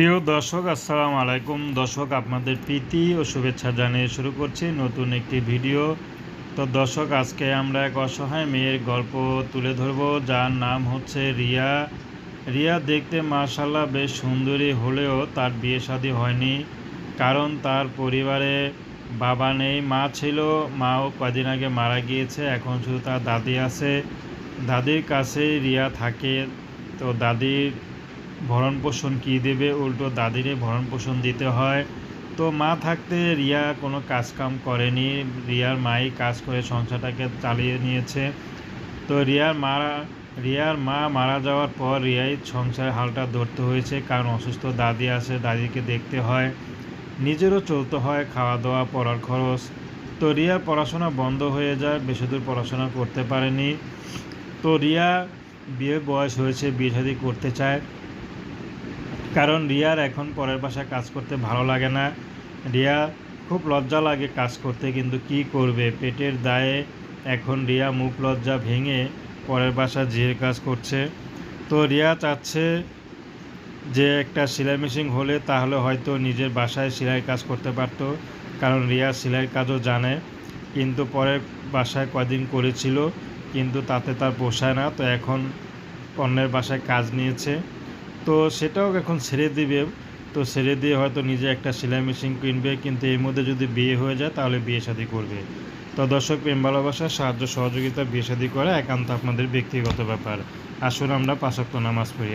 প্রিয় দর্শক, আসসালামু আলাইকুম। দর্শক, আপনাদের প্রীতি ও শুভেচ্ছা জানিয়ে শুরু করছি নতুন একটি ভিডিও। তো দর্শক, আজকে আমরা এক অসহায় মেয়ের গল্প তুলে ধরব, যার নাম হচ্ছে রিয়া। রিয়া দেখতে মার্শাল্লাহ বেশ সুন্দরী, হলেও তার বিয়ে শাদী হয়নি, কারণ তার পরিবারে বাবা নেই, মা ছিল, মাও কদিন আগে মারা গিয়েছে, এখন শুধু তার দাদি আছে। দাদির কাছেই রিয়া থাকে, তো দাদির ভরণ পোষণ কী দেবে? উল্টো দাদিরে ভরণ পোষণ দিতে হয়। তো মা থাকতে রিয়া কোনো কাজকাম করেনি। রিয়ার মাই কাজ করে সংসারটাকে চালিয়ে নিয়েছে। তো রিয়ার মারা, রিয়ার মা মারা যাওয়ার পর রিয়াই সংসার হালটা ধরতে হয়েছে। কারণ অসুস্থ দাদি আছে, দাদিকে দেখতে হয়। নিজেরও চলতে হয় খাওয়া দাওয়া পড়ার খরচ। তো রিয়ার পড়াশোনা বন্ধ হয়ে যায় বেশি দূর পড়াশোনা করতে পারেনি। তো রিয়া বিয়ের বয়স হয়েছে, বিয়ে শাদী করতে চায়। কারণ রিয়ার এখন পরের বাসায় কাজ করতে ভালো লাগে না। রিয়া খুব লজ্জা লাগে কাজ করতে, কিন্তু কি করবে? পেটের দায়ে এখন রিয়া মুখ লজ্জা ভেঙে পরের বাসা জিয়ের কাজ করছে। তো রিয়া চাচ্ছে যে একটা সেলাই মেশিন হলে তাহলে হয়তো নিজের বাসায় সেলাই কাজ করতে পারতো, কারণ রিয়া সেলাইয়ের কাজও জানে। কিন্তু পরের বাসায় কদিন করেছিল, কিন্তু তাতে তার পোষায় না। তো এখন অন্যের বাসায় কাজ নিয়েছে। তো সেটাও এখন ছেড়ে দিবে। তো ছেড়ে দিয়ে হয়তো নিজে একটা সেলাই মেশিন কিনবে, কিন্তু এর মধ্যে যদি বিয়ে হয়ে যায় তাহলে বিয়ে শাদি করবে। তো দর্শক, প্রেম, ভালোবাসা, সাহায্য, সহযোগিতা, বিয়ে শাদি করা একান্ত আপনাদের ব্যক্তিগত ব্যাপার। আসুন আমরা পাঁচক্ত নামাজ পড়ি।